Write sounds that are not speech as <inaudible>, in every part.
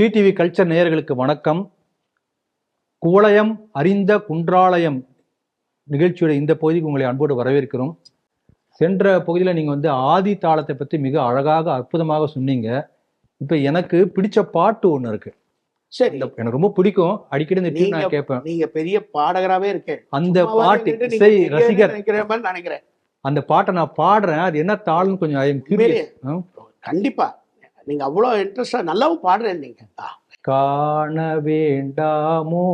TV culture நேயர்களுக்கு வணக்கம். குவளையம் அறிந்த குன்றாலயம் நிகழ்ச்சியோட இந்த பகுதிக்கு உங்களை அன்போடு வரவேற்கிறோம். சென்ற பகுதியில் நீங்கள் வந்து ஆதி தாளத்தை பற்றி மிக அழகாக அற்புதமாக சொன்னீங்க. இப்போ எனக்கு பிடிச்ச பாட்டு ஒன்று இருக்கு. சரி. எனக்கு ரொம்ப பிடிக்கும். அடிக்கடி இந்த டியூன் நான் கேட்பேன். நீங்க பெரிய பாடகராவே இருக்கேன். அந்த பாட்டு இசை ரசிகர் நினைக்கிறேன் அந்த பாட்டை நான் பாடுறேன். அது என்ன தாளம்னு கொஞ்சம் கண்டிப்பா. நீங்க அவ்வளவு இன்ட்ரெஸ்டா நல்லாவும் பாடுறேன் நீங்க. ஆ, காண வேண்டாமோ.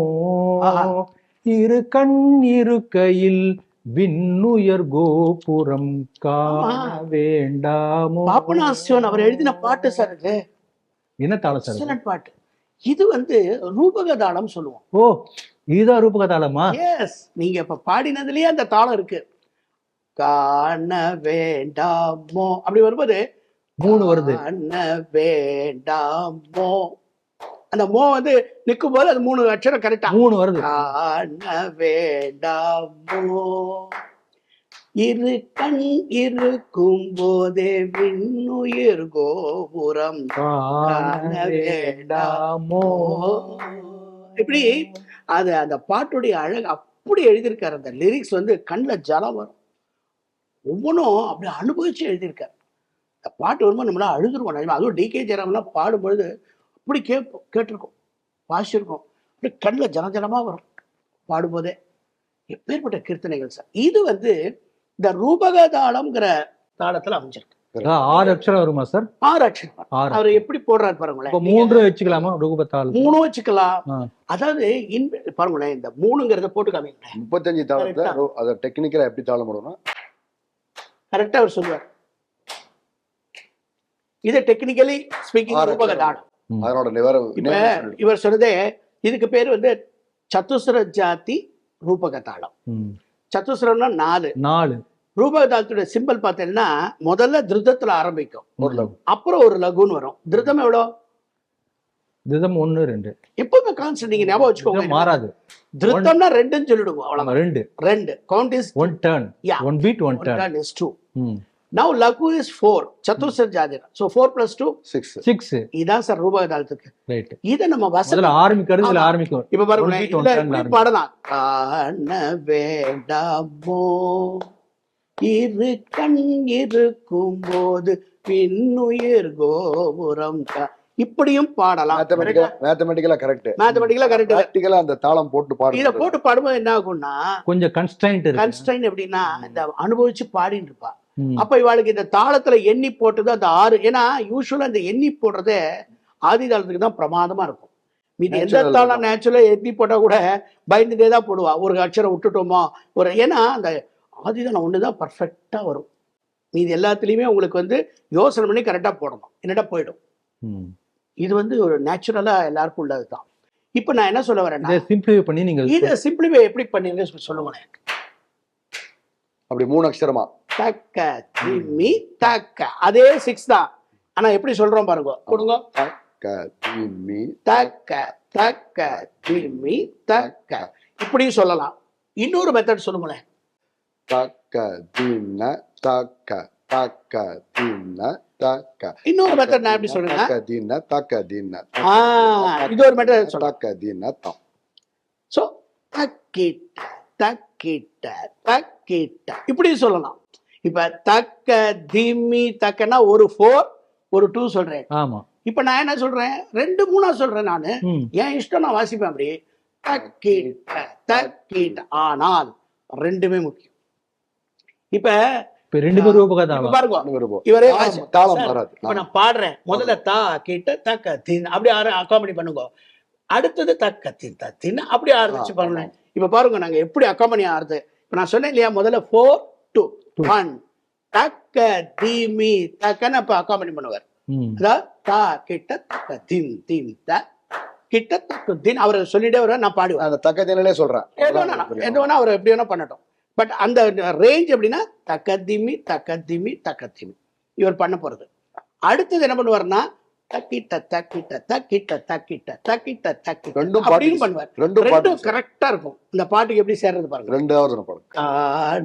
இரு கண் இருக்கையில் விண்ணுயர் கோபுரம் காண. வேண்டாமோ? பாபநாசிவன் அவர் எழுதின பாட்டு சார் இது. என்ன தாளம் சார் பாட்டு. இது வந்து ரூபக தாளம் சொல்லுவோம். ஓ இதுதான் ரூபக தாளமா? எஸ் நீங்க இப்ப பாடினதுலயே அந்த தாளம் இருக்கு. காண வேண்டாமோ? அப்படி வரும்போது மூணு வருது. வேண்டாமோ அந்த மோ வந்து நிற்கும் போது அது மூணு அக்ஷரம் கரெக்டா மூணு வருது. வேண்டாமோ இரு கண் இருக்கும் போதே விண்ணுயிர் கோபுரம். வேண்டாமோ இப்படி அது அந்த பாட்டுடைய அழகு அப்படி எழுதியிருக்காரு. அந்த லிரிக்ஸ் வந்து கண்ணில் ஜலம் வரும். ஒவ்வொன்றும் அப்படி அனுபவிச்சு எழுதியிருக்காரு. அந்த பாட்டு வரும்போது நம்மளால அழுதுருவோம் நிஜமா அதுவும் டிகே ஜெயராம்லாம் பாடும்பொழுது அப்படி கேட்போம் கேட்டிருக்கோம். வாசிச்சிருக்கோம். அப்படி கண்ணில் ஜன ஜனமாக வரும் பாடும்போதே. எப்பேற்பட்ட கீர்த்தனைகள் சார். இது வந்து இந்த ரூபக தாளம்ங்கிற தாளத்தில் அமைஞ்சிருக்கு. ஆறு அக்ஷரம் வருமா சார்? ஆறு அக்ஷரம் அவர் எப்படி போடுறாரு பாருங்களேன். இப்ப மூன்று வச்சுக்கலாமா? ரூபக தாளம் மூணு வச்சுக்கலாம். அதாவது இன்- பாருங்களேன் இந்த மூணுங்கிறத போட்டு காமிங்களேன். முப்பத்தஞ்சு தாளத்தை அதை டெக்னிக்கலா எப்படி தாளம் போடணும்னா கரெக்டா அவர் சொல்லுவார். இது டெக்னிக்கலி ஸ்பீக்கிங் ரூபக அக்ஷரம். தாளம் ம். அதனோட இவர் சொன்னதே இதுக்கு பேர் வந்து சத்துஸ்ர ஜாதி ரூபக தாளம் ம். சத்துஸ்ரம்னா நாலு. நாலு. ரூபக தாளத்துடைய சிம்பிள் பார்த்தீங்கன்னா முதல்ல திருத்தத்துல ஆரம்பிக்கும். ஒரு லகு. அப்புறம் ஒரு லகுன்னு வரும். திருத்தம் எவ்வளோ? திதம் ஒண்ணு ரெண்டு. எப்பவுமே கான்ஸ்டன்ட் நீங்க ஞாபகம் வச்சுக்கோங்க. மாறாது. திருத்தம்னா ரெண்டுன்னு சொல்லிடுவோம் அவ்வளவுதான். ரெண்டு. ரெண்டு. Count is one turn. One beat one turn is two Now Lagu is 4, Chatusar Jadira. So 4 plus 2, six six இதான் சார் ரூபாய் தாளத்துக்கு ரைட் இதை நம்ம வசனம் முதல்ல ஆரம்பிக்கிறது இதுல. ஆரம்பிக்கும். இப்ப பாருங்களேன். பாடலாம் காண வேண்டாமோ? இரு கண் இருக்கும் போது பின்னுயிர் கோபுரம் இப்படியும் பாடலாம். மேத்தமெட்டிக்கலா மேத்தமெட்டிக்கலா கரெக்ட் மேத்தமெட்டிக்கலா கரெக்ட் பிராக்டிக்கலா அந்த தாளம் போட்டு இத பாடுறது போட்டு பாடும்போது என்ன ஆகும்னா கொஞ்சம் கன்ஸ்டைன்ட் இருக்கு. கன்ஸ்டைன் எப்படின்னா இந்த அனுபவிச்சு பாடிட்டு இருப்பா. அப்ப இவாளுக்கு இந்த தாளத்துல எண்ணி போட்டது அந்த ஆறு ஏன்னா யூஸ்வலா இந்த எண்ணி போடுறதே ஆதி தாளத்துக்கு தான் பிரமாதமா இருக்கும். மீதி எந்த Natural தாளம் தான். நேச்சுரலா எண்ணி போட்டா கூட பயந்துட்டே தான் போடுவா. ஒரு அக்ஷரம் விட்டுட்டோமோ? ஒரு ஏன்னா அந்த ஆதி தாளம் ஒண்ணுதான் பர்ஃபெக்டா வரும். மீதி எல்லாத்துலயுமே உங்களுக்கு வந்து யோசனை பண்ணி கரெக்டா போடணும். என்னடா போயிடும்? ம். இது வந்து ஒரு நேச்சுரலா எல்லாருக்கும் உள்ளது தான் இப்ப நான் என்ன சொல்ல வரேன்னா இதை சிம்பிளிஃபை பண்ணி நீங்க இதை சிம்பிளிஃபை எப்படி பண்ணீங்க சொல்லுங்களேன். அப்படி மூணு அக்ஷரமா? தக்க திம்மி தக்க. அதே சிக்ஸ் தான். ஆனா எப்படி சொல்றோம் பாருங்க. கொடுங்க. க மீ தக்க தக்க திம்மி தக்க. இப்படியும் சொல்லலாம். இன்னொரு மெத்தட் சொல்லுங்களேன். தக்க தின்ன தக்க தக்க தின்ன தக்க. இன்னொரு மெத்தட் நான் எப்படி சொல்றேன் தக்க தின்ன தக்க தின்ன இது ஒரு method சொல்றேன். தக்க தின்ன தம் சோ தக்கிட்ட தக்கிட்ட தக்கிட்ட. இப்படியும் சொல்லலாம். இப்ப தக்க திம்மி தக்கன்னா ஒரு ஃபோர் ஒரு டூ சொல்றேன். ஆமா. இப்ப நான் என்ன சொல்றேன்? ரெண்டு மூணா சொல்றேன் நானு. என் இஷ்டம் நான் வாசிப்பேன் அப்படி தக்கிட்ட தக்கிட்ட. ஆனால் ரெண்டுமே முக்கியம். இப்ப இப்ப ரெண்டு பேரும் ரூபக இப்ப தாளம் பாருங்க. விருப்பம் இவரே தாளம் வாசி- தாளம் சார், வராது. இப்ப நான் பாடுறேன். முதல்ல தா கிட்ட தக்க தின். அப்படி அக்காமடி பண்ணுங்க. அடுத்தது தக்க தின் தின். அப்படி ஆரம்பிச்சு பாருங்க இப்ப பாருங்க நாங்க எப்படி அக்காமணி ஆறுது. இப்ப நான் சொன்னேன் இல்லையா முதல்ல ஃபோர் டூ. ஒன் தக்க தீமி தக்கன்னு அப்ப அக்காமணி பண்ணுவார். அதாவது தா கிட்ட தக்க தின் தின் த கிட்ட தக்க தின் அவர் சொல்லிட்டே வர நான் பாடுவேன். அந்த தக்க தினலே சொல்றேன். எது வேணா எது வேணா அவர் எப்படி வேணா பண்ணட்டும். பட் அந்த ரேஞ்ச் எப்படின்னா தக்க திமி தக்க திமி தக்க திமி. இவர் பண்ண போறது. அடுத்தது என்ன பண்ணுவாருன்னா தக்கிட்ட தக்கிட்ட தக்கிட்ட தக்கிட்ட தக்கிட்ட தக்கி ரெண்டும் பாட்டையும் பாட்டு பண்ணுவார் ரெண்டும் ரெண்டும் கரெக்டா இருக்கும் இந்த பாட்டுக்கு எப்படி சேர்றது பாருங்க ரெண்டாவது பாடம் காண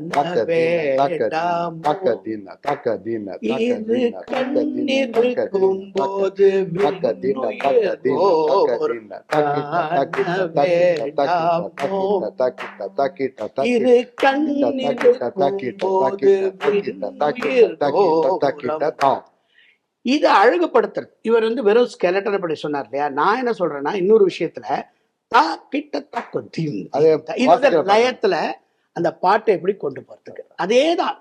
இது தீன தீன அழகுபடுத்துறது. இவர் வந்து வெறும் ஸ்கெலட்டன் படி சொன்னார் இல்லையா? நான் என்ன சொல்றேன்னா இன்னொரு விஷயத்துல தா கிட்ட தக்கு தீம் அது இது வந்து வாசிக்கிற லயத்துல அந்த பாட்டை எப்படி கொண்டு போறதுக்கு. அதேதான்.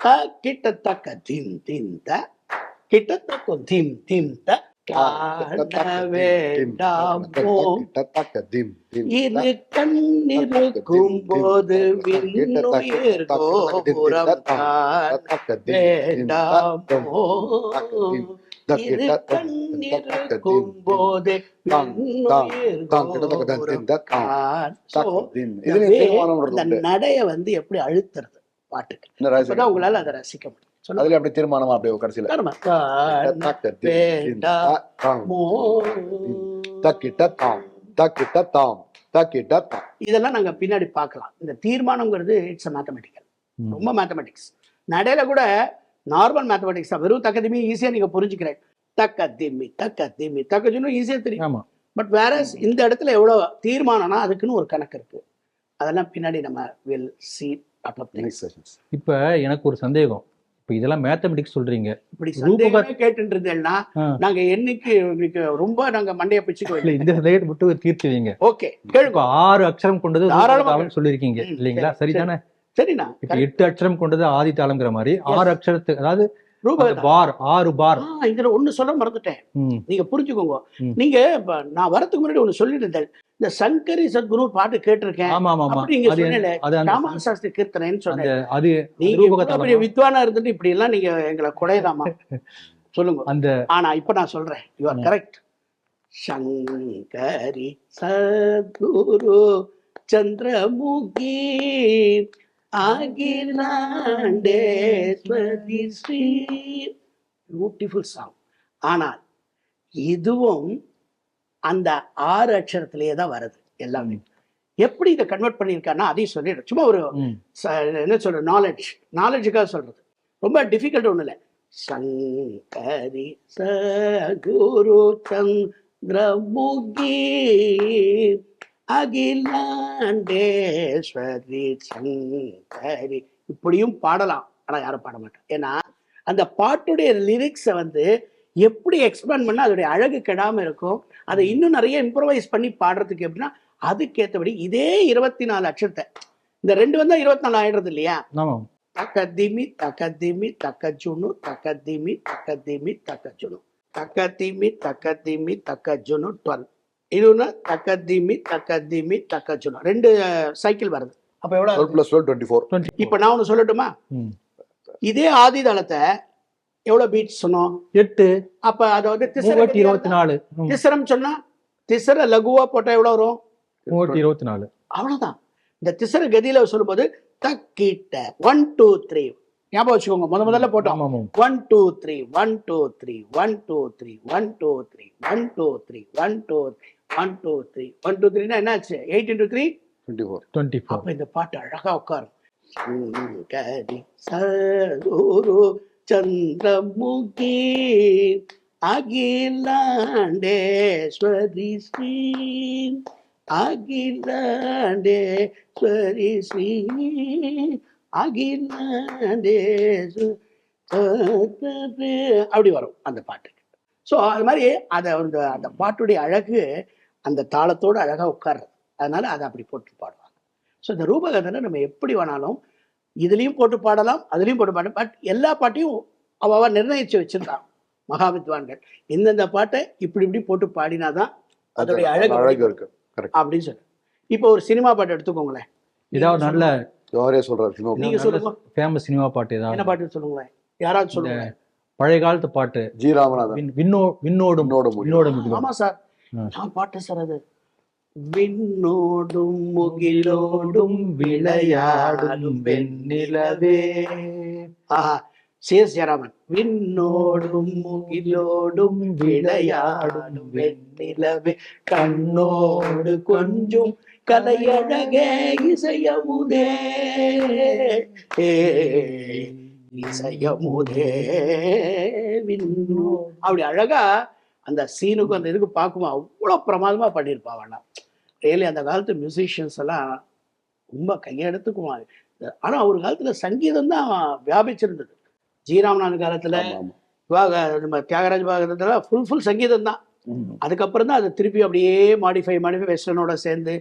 க கிட்ட தக்க தீம் தீம் த கிட்ட தக்கும் தீம் தீம் த காண வேண்டாமோ இரு கண்ணிருக்கும் போது விண்ணுயிர் கோபுரம் வேண்டாமோ இரு கண்ணிருக்கும் போது நடைய வந்து எப்படி அழுத்துறது? பாட்டுக்கு உங்களால அதை ரசிக்க முடியும். அதுல அப்படி தீர்மானமா அப்படியே கடைசியில இதெல்லாம் நாங்க பின்னாடி பார்க்கலாம் இந்த தீர்மானம்ங்கிறது இட்ஸ் மேத்தமெட்டிக்கல் ம். ரொம்ப மேத்தமெட்டிக்ஸ் நடையில கூட நார்மல் மேத்தமெட்டிக்ஸ் தான் வெறும் தக்க ஈஸியா நீங்க புரிஞ்சுக்கிறேன் தக்க திம்மி தக்க திம்மி தக்க சொன்னும் ஈஸியா தெரியும் பட் வேற இந்த இடத்துல எவ்வளவு தீர்மானம்னா அதுக்குன்னு ஒரு கணக்கு இருக்கு அதெல்லாம் பின்னாடி நம்ம வில் சி நெக்ஸ்ட் செஷன்ஸ் இப்ப எனக்கு ஒரு சந்தேகம். இப்ப இதெல்லாம் மேத்தமெட்டிக்ஸ் சொல்றீங்க. இப்படி சந்தேகமே ஆ. நாங்க என்னைக்கு உங்களுக்கு ரொம்ப நாங்க மண்டைய பிச்சுக்க இல்ல இந்த சந்தேகத்தை மட்டும் தீர்த்துவீங்க. ஓகே கேளுங்க. ஆறு அக்ஷரம் கொண்டது தாராளமா ரூபகதாளம் சொல்லியிருக்கீங்க. இல்லைங்களா? சரி, சரிதானே? சரிண்ணா இப்ப எட்டு அக்ஷரம் கொண்டது ஆதி தாளம்ங்கிற மாதிரி ஆறு அக்ஷரத்துக்கு அதாவது ரூபாய் பார் ஆறு பார். இதுல ஒண்ணு சொல்ல மறந்துட்டேன். நீங்க புரிஞ்சுக்கோங்க. நீங்க நான் வரதுக்கு முன்னாடி ஒண்ணு சொல்லிட்டு இந்த சங்கரி சத்குரு பாட்டு கேட்டிருக்கேன். நீங்க அந்த ராமன் சாஸ்திரி கீர்த்தனைன்னு சொன்னேன். வித்வானா இருந்துட்டு இப்படி எல்லாம் நீங்க எங்களை குடையலாமா <laughs> சொல்லுங்க. அந்த ஆனா இப்ப நான் சொல்றேன். You are. Correct Shankari Sadguru Chandramukhi Akilandeshwari Shri. Beautiful song ஆனால் இதுவும் அந்த ஆறு அக்ஷரத்திலேயே தான் வருது எல்லாமே. எப்படி இதை கன்வெர்ட் பண்ணியிருக்காருன்னா அதையும் சொல்லிடுறேன். சும்மா ஒரு என்ன சொல்ற நாலேஜ் நாலேஜுக்காக சொல்றது. ரொம்ப டிஃபிகல்ட் ஒண்ணு இல்லை. சங்கரி சகுரு சந்திரமுகி அகிலாண்டேஸ்வரி சங்கரி. இப்படியும் பாடலாம். ஆனா யாரும் பாட மாட்டோம் ஏன்னா அந்த பாட்டுடைய லிரிக்ஸை வந்து எப்படி எக்ஸ்பேண்ட் பண்ணா அதோடைய அழகு கெடாம இருக்கும். அதை இன்னும் நிறைய இம்ப்ரவைஸ் பண்ணி பாடுறதுக்கு எப்படின்னா அதுக்கேற்றபடி இதே இருபத்தி நாலு அக்ஷரத்தை இந்த ரெண்டு வந்தா இருபத்தி நாலு ஆயிடுறது இல்லையா? தக்கதிமி தக்கதிமி தக்கஜுனு தக்கதிமி தக்கதிமி தக்கஜுனு. தக்கதிமி தக்கதிமி தக்கஜுனு டுவெல். இதுனா தக்கதிமி தக்கதிமி தக்கஜுனு ரெண்டு சைக்கிள் வருது. அப்ப எவ்வளவு twelve plus twelve twenty four இப்ப நான் ஒண்ணு சொல்லட்டுமா. இதே ஆதி தளத்தை எவ்வளவு பீட்ஸ் சொன்னோம்? எட்டு. அப்ப அதை வந்து திசர மூவாயிரத்தி இருபத்தி நாலு. திசரம் சொன்னா திசர லகுவா போட்டா எவ்வளவு வரும்? இருபத்தி நாலு. அவ்வளவுதான். இந்த திசர கதியில சொல்லும்போது தக்கிட்ட ஒன் டூ த்ரீ ஞாபகம் வச்சுக்கோங்க. முத முதல்ல போட்டோம். One two three one two three one two three one two three one two three one two one two three one two த்ரீனா என்னாச்சு? Eight into three twenty four twenty four அப்ப இந்த பாட்டு அழகா உட்காரும். சங்கரி சகுரு சந்திரமுகி அகிலாண்டேஸ்வரி ஸ்ரீ. அகிலாண்டேஸ்வரி ஸ்ரீ. அகிலாண்டேஸ்வரி. அப்படி வரும் அந்த பாட்டு. ஸோ அது மாதிரி அதை அந்த அந்த பாட்டுடைய அழகு அந்த தாளத்தோட அழகா உட்கார்றது. அதனால அதை அப்படி போட்டு பாடுவாங்க. ஸோ இந்த ரூபகதனை நம்ம எப்படி வேணாலும் இதுலயும் போட்டு பாடலாம் அதுலயும் போட்டு பாடலாம். பட் எல்லா பாட்டையும் அவ அவ நிர்ணயிச்சு வச்சிருந்தான் மகாவித்வான்கள். இந்தந்த பாட்டை இப்படி இப்படி போட்டு பாடினாதான் அதோடைய அழகு அழகு இருக்கு. அப்படின்னு சொல்லு. இப்போ ஒரு சினிமா பாட்டு எடுத்துக்கோங்களேன். ஏதாவது நல்ல யாரே சொல்றாரு நீங்க சொல்லுங்க. ஃபேமஸ் சினிமா பாட்டு என்ன ஏதாவது பாட்டு சொல்லுங்களேன்? யாராவது சொல்லுங்க பழைய காலத்து பாட்டு. ஜி ராமநாதன். விண்- விண்ணோ விண்ணோடும் விண்ணோடும். ஆமா சார். நான் பாட்டு சார் அது விண்ணோடும் முகிலோடும் விளையாடும் வெண்ணிலவே. ஆஹா சி சேராமன் விண்ணோடும் முகிலோடும் விளையாடும் வெண்ணிலவே. கண்ணோடு கொஞ்சம் கலையழகே இசையமுதே. இசையமுதே விண்ணோ அப்படி அழகா அந்த சீனுக்கும் அந்த இதுக்கு பார்க்குமா அவ்வளோ பிரமாதமா பண்ணியிருப்பா அவனா ரியலி அந்த காலத்து மியூசிஷியன்ஸ் எல்லாம் ரொம்ப கையெடுத்துக்குமா ஆனா ஒரு காலத்துல சங்கீதம் தான் வியாபிச்சிருந்தது. ஜீராமநாதன் காலத்துல நம்ம தியாகராஜ பாகத்துல ஃபுல் ஃபுல் சங்கீதம் தான். அதுக்கப்புறம் தான் அது திருப்பி அப்படியே மாடிஃபை மாடிஃபை வெஸ்டர்னோட சேர்ந்து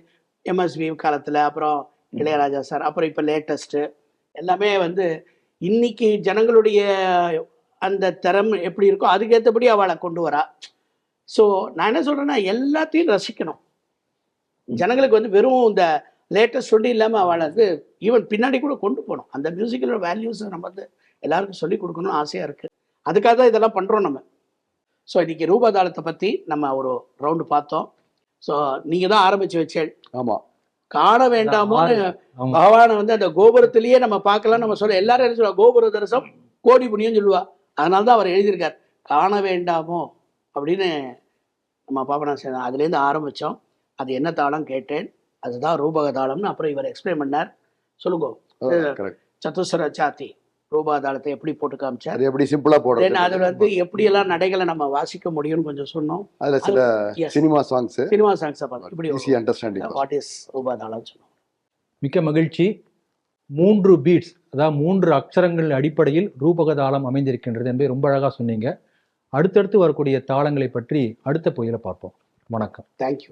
எம்எஸ்வி காலத்துல அப்புறம் இளையராஜா சார் அப்புறம் இப்போ லேட்டஸ்ட்டு எல்லாமே வந்து இன்னைக்கு ஜனங்களுடைய அந்த திறம் எப்படி இருக்கோ அதுக்கேற்றபடி அவளை கொண்டு வரா. ஸோ நான் என்ன சொல்றேன்னா எல்லாத்தையும் ரசிக்கணும். ஜனங்களுக்கு வந்து வெறும் இந்த லேட்டஸ்ட் சொல்லி இல்லாமல் அவளை வந்து ஈவன் பின்னாடி கூட கொண்டு போகணும். அந்த மியூசிக்கலோட வேல்யூஸ் நம்ம வந்து எல்லாருக்கும் சொல்லி கொடுக்கணும்னு ஆசையாக இருக்குது அதுக்காக தான் இதெல்லாம் பண்ணுறோம் நம்ம. ஸோ இன்னைக்கு ரூபதாளத்தை பற்றி நம்ம ஒரு ரவுண்டு பார்த்தோம். ஸோ நீங்கள் தான் ஆரம்பிச்சு வச்சேன் ஆமா. காண வேண்டாமோன்னு. பகவானை வந்து அந்த கோபுரத்திலேயே நம்ம பார்க்கலாம் நம்ம சொல்ல எல்லாரும் என்ன சொல்லுவா கோபுர தரிசனம் கோடி புண்ணியம் சொல்லுவா. அதனால தான் அவர் எழுதியிருக்கார். காண வேண்டாமோ? அப்படின்னு நம்ம பாபநாச அதுலேருந்து ஆரம்பித்தோம் அது என்ன தாளம் கேட்டேன். அதுதான் ரூபக தாளம்னு அப்புறம் இவர் எக்ஸ்பிளைன் பண்ணார். சொல்லுங்க. கரெக்ட் சத்துஸ்வர சாத்தி ரூபா தாளத்தை எப்படி போட்டு காமிச்சார்? அது எப்படி சிம்பிளா போடுறது? அதில் வந்து எப்படியெல்லாம் நடைகளை நம்ம வாசிக்க முடியும்னு கொஞ்சம் சொன்னோம். அதுல சில. சினிமா சாங்ஸ் சினிமா சாங்ஸை இப்படி ஈஸி அண்டர்ஸ்டாண்டிங் வாட் இஸ் ரூபா தாளம் சொன்னோம். மிக்க மகிழ்ச்சி. மூன்று பீட்ஸ் அதாவது மூன்று அக்ஷரங்கள் அடிப்படையில் ரூபக தாளம் அமைந்திருக்கின்றது என்பதை ரொம்ப அழகா சொன்னீங்க. அடுத்தடுத்து வரக்கூடிய தாளங்களை பற்றி அடுத்த புயலை பார்ப்போம். வணக்கம். தேங்க்யூ